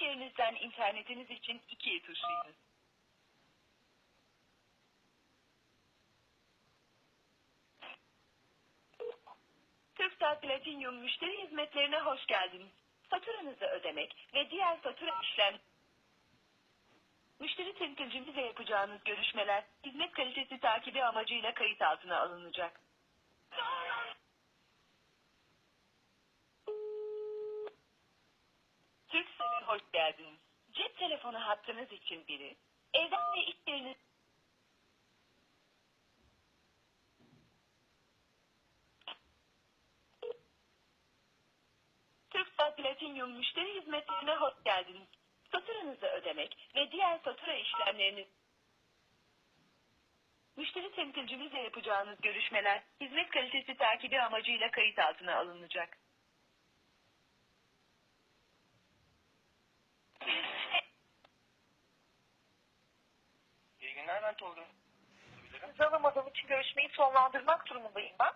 İş yerinizden internetiniz için ikiyi tuşlayınız. Türksel Platinum müşteri hizmetlerine hoş geldiniz. Faturanızı ödemek ve diğer fatura işlem Müşteri temsilcimizle yapacağınız görüşmeler hizmet kalitesi takibi amacıyla kayıt altına alınacak. Türkcell'e geldiniz. Cep telefonu hattınız için biri, evden ve iş yeriniz... Türksel Platinum müşteri hizmetlerine hoş geldiniz. Faturanızı ödemek ve diğer fatura işlemleriniz... Müşteri temsilcimizle yapacağınız görüşmeler hizmet kalitesi takibi amacıyla kayıt altına alınacak. Ben Tolga. Sizi alamadığım için görüşmeyi sonlandırmak durumundayım ben.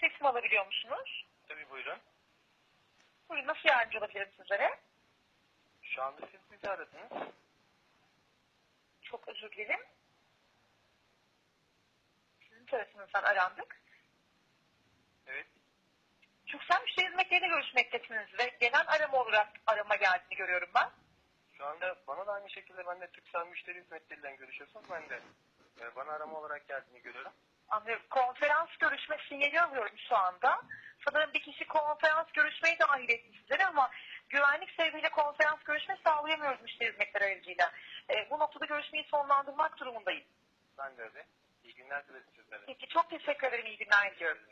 Sesimi alabiliyor musunuz? Tabii buyurun. Buyurun nasıl yardımcı olabilirim sizlere? Şu anda siz bizi aradınız. Çok özür dilerim. Sizin tarafınızdan arandık. Evet. Türksel müşteri hizmetleriyle görüşmektesiniz ve genel arama olarak arama geldiğini görüyorum ben. Şu anda bana da aynı şekilde ben de Türksel müşteri hizmetleriyle görüşüyorsunuz. Ben de e, bana arama olarak geldiğini görüyorum. Anlıyorum. Konferans görüşme sinyali alıyorum şu anda. Sanırım bir kişi konferans görüşmeyi dahil etti sizlere ama güvenlik sebebiyle konferans görüşme sağlayamıyoruz müşteri hizmetleri aracıyla. E, bu noktada görüşmeyi sonlandırmak durumundayım. Ben de öyle. İyi günler dilerim sizlere. Peki çok teşekkür ederim. İyi günler diliyorum.